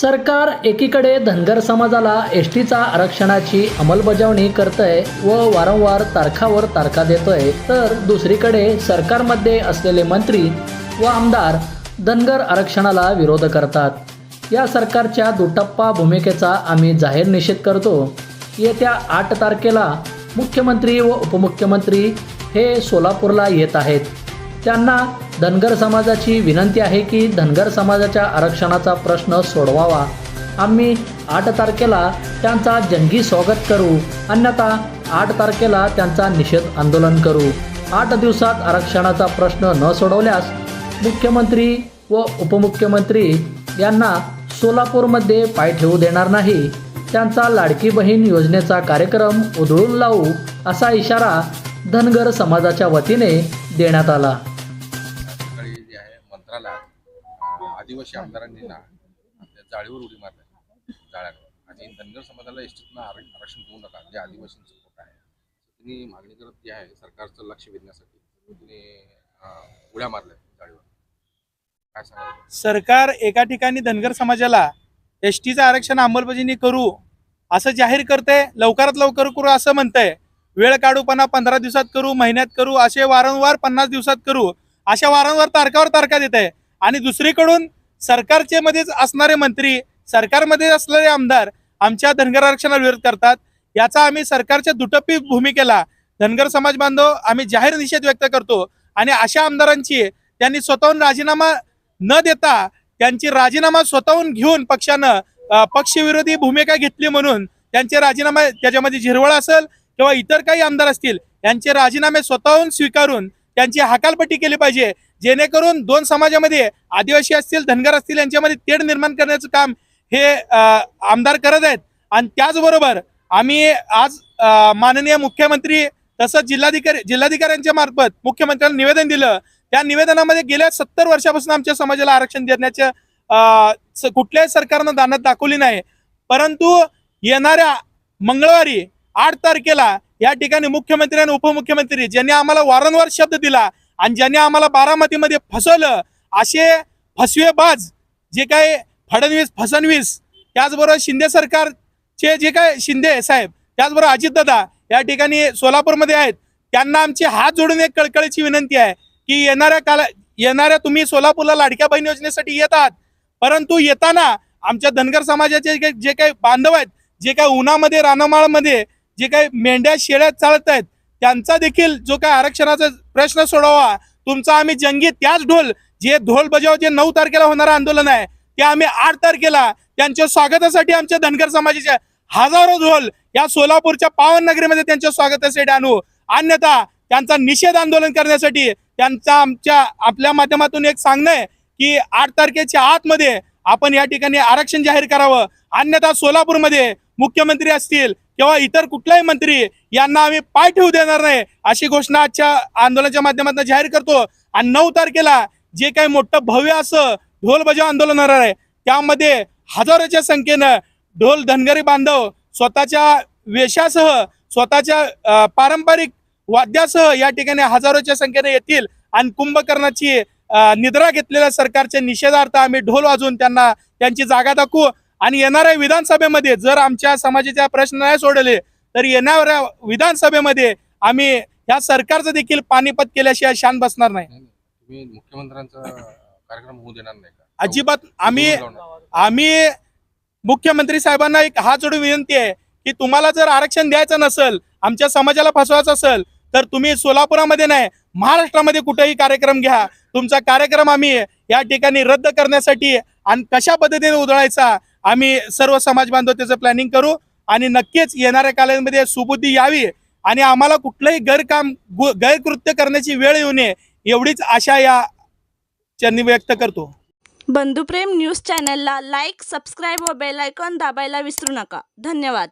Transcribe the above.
सरकार एकीकडे धनगर समाजाला एस टीचा आरक्षणाची अंमलबजावणी करतंय व वारंवार तारखावर तारखा देतोय तर दुसरीकडे सरकारमध्ये असलेले मंत्री व आमदार धनगर आरक्षणाला विरोध करतात. या सरकारच्या दुटप्पा भूमिकेचा आम्ही जाहीर निषेध करतो. येत्या आठ तारखेला मुख्यमंत्री व उपमुख्यमंत्री हे सोलापूरला येत आहेत. त्यांना धनगर समाजाची विनंती आहे की धनगर समाजाच्या आरक्षणाचा प्रश्न सोडवावा. आम्ही आठ तारखेला त्यांचा जंगी स्वागत करू. अन्यथा आठ तारखेला त्यांचा निषेध आंदोलन करू. आठ दिवसात आरक्षणाचा प्रश्न न सोडवल्यास मुख्यमंत्री व उपमुख्यमंत्री यांना सोलापूरमध्ये पाय ठेवू देणार नाही. त्यांचा लाडकी बहीण योजनेचा कार्यक्रम उधळून लावू असा इशारा धनगर समाजाच्या वतीने देण्यात आला. अं, आदिवासी आमदारांनी ना त्या जाळीवर उडी मारल्या जाळ्यांवर. आणि धनगर समाजाला एसटीतनं आरक्षण देऊ नका जे आदिवासींचं पोट आहे. त्यांनी मागणी करत जे आहे सरकारचं लक्ष वेधण्यासाठी. त्यांनी उड्या मारल्या जाळीवर. काय सांगाल? सरकार एका ठिकाणी धनगर समाजाला एस टीचं आरक्षण अंमलबजावणी करू असं जाहीर करते लवकरात लवकर करू असं म्हणतंय. वेळ काढूपणा पंधरा दिवसात करू महिन्यात करू असे वारंवार पन्नास दिवसात करू. अशा वारंवार तारखावर तारखा देत आहे. आणि दुसरीकडून सरकारचे मध्येच असणारे मंत्री सरकारमध्ये असलेले आमदार आमच्या धनगर आरक्षणाला विरोध करतात. याचा आम्ही सरकारच्या दुटप्पी भूमिकेला धनगर समाज बांधव आम्ही जाहीर निषेध व्यक्त करतो. आणि अशा आमदारांची त्यांनी स्वतःहून राजीनामा न देता त्यांची राजीनामा स्वतःहून घेऊन पक्षानं पक्षविरोधी भूमिका घेतली म्हणून त्यांचे राजीनामे त्याच्यामध्ये झिरवळ असेल किंवा इतर काही आमदार असतील यांचे राजीनामे स्वतःहून स्वीकारून त्यांची हकालपट्टी केली पाहिजे. जेणेकरून दोन समाजामध्ये आदिवासी असतील धनगर असतील यांच्यामध्ये तेढ निर्माण करण्याचं काम हे आमदार करत आहेत. आणि त्याचबरोबर आम्ही आज माननीय मुख्यमंत्री तसंच जिल्हाधिकारी जिल्हाधिकाऱ्यांच्या मार्फत मुख्यमंत्र्यांना निवेदन दिलं. त्या निवेदनामध्ये गेल्या सत्तर वर्षापासून आमच्या समाजाला आरक्षण देण्याच्या स- कुठल्याही सरकारनं दानत दाखवली नाही. परंतु येणाऱ्या मंगळवारी आठ तारखेला या ठिकाणी मुख्यमंत्री आणि उपमुख्यमंत्री ज्यांनी आम्हाला वारंवार शब्द दिला आणि ज्यांनी आम्हाला बारामतीमध्ये फसवलं असे फसवेबाज जे काय फडणवीस फसणवीस त्याचबरोबर शिंदे सरकारचे जे काय शिंदे साहेब त्याचबरोबर अजितदादा या ठिकाणी सोलापूरमध्ये आहेत त्यांना आमची हात जोडून एक कळकळीची विनंती आहे की येणाऱ्या काला येणाऱ्या तुम्ही सोलापूरला लाडक्या बहीण योजनेसाठी येत आहात परंतु येताना आमच्या धनगर समाजाचे जे जे काही बांधव आहेत जे काही उन्हामध्ये रानमाळमध्ये जे काही मेंढ्या शेळ्या चालत आहेत त्यांचा देखील जो काही आरक्षणाचा प्रश्न सोडवा तुमचा आम्ही जंगी त्याच ढोल जे ढोल बजाव जे नऊ तारखेला होणारं आंदोलन आहे ते आम्ही आठ तारखेला त्यांच्या स्वागतासाठी आमच्या धनगर समाजाच्या हजारो ढोल या सोलापूरच्या पावन नगरीमध्ये त्यांच्या स्वागतासाठी आणू. अन्यथा त्यांचा निषेध आंदोलन करण्यासाठी त्यांचा आमच्या आपल्या माध्यमातून एक सांगणं आहे की आठ तारखेच्या आतमध्ये आपण या ठिकाणी आरक्षण जाहीर करावं. अन्यथा सोलापूरमध्ये मुख्यमंत्री असतील किंवा इतर कुठलाही मंत्री यांना आम्ही पाय ठेवू देणार नाही अशी घोषणा आजच्या आंदोलनाच्या माध्यमातून जाहीर करतो. आणि नऊ तारखेला जे काही मोठं भव्य असं ढोल बजाव आंदोलन होणार आहे त्यामध्ये हजारोच्या संख्येनं ढोल धनगरी बांधव स्वतःच्या वेशासह स्वतःच्या पारंपरिक वाद्यासह या ठिकाणी हजारोच्या संख्येने येतील. आणि कुंभकर्णाची निद्रा घेतलेल्या सरकारच्या निषेधार्थ आम्ही ढोल वाजवून त्यांना त्यांची जागा दाखवू. आणि येणाऱ्या विधानसभेमध्ये जर आमच्या समाजाच्या प्रश्न नाही सोडले तर येणाऱ्या विधानसभेमध्ये आम्ही या सरकारचं देखील पानिपत केल्याशिवाय शान बसणार नाही. मुख्यमंत्र्यांचा कार्यक्रम होऊ देणार नाही का? अजिबात आम्ही. आम्ही मुख्यमंत्री साहेबांना एक हात जोडून विनंती आहे की तुम्हाला जर आरक्षण द्यायचं नसेल आमच्या समाजाला फसवायचं असेल तर तुम्ही सोलापुरामध्ये नाही महाराष्ट्रामध्ये कुठेही कार्यक्रम घ्या. तुमचा कार्यक्रम आम्ही या ठिकाणी रद्द करण्यासाठी आणि कशा पद्धतीने उधळायचा आम्ही सर्व समाज बांधव त्याचं प्लॅनिंग करू आणि नक्कीच येणाऱ्या कालांमध्ये सुबुद्धी यावी आणि आम्हाला कुठलंही गैरकाम गु- गैरकृत्य करण्याची वेळ येऊ नये एवढीच आशा या त्यांनी व्यक्त करतो. बंधुप्रेम न्यूज चॅनलला लाईक सबस्क्राईब व बेल आयकॉन दाबायला विसरू नका. धन्यवाद.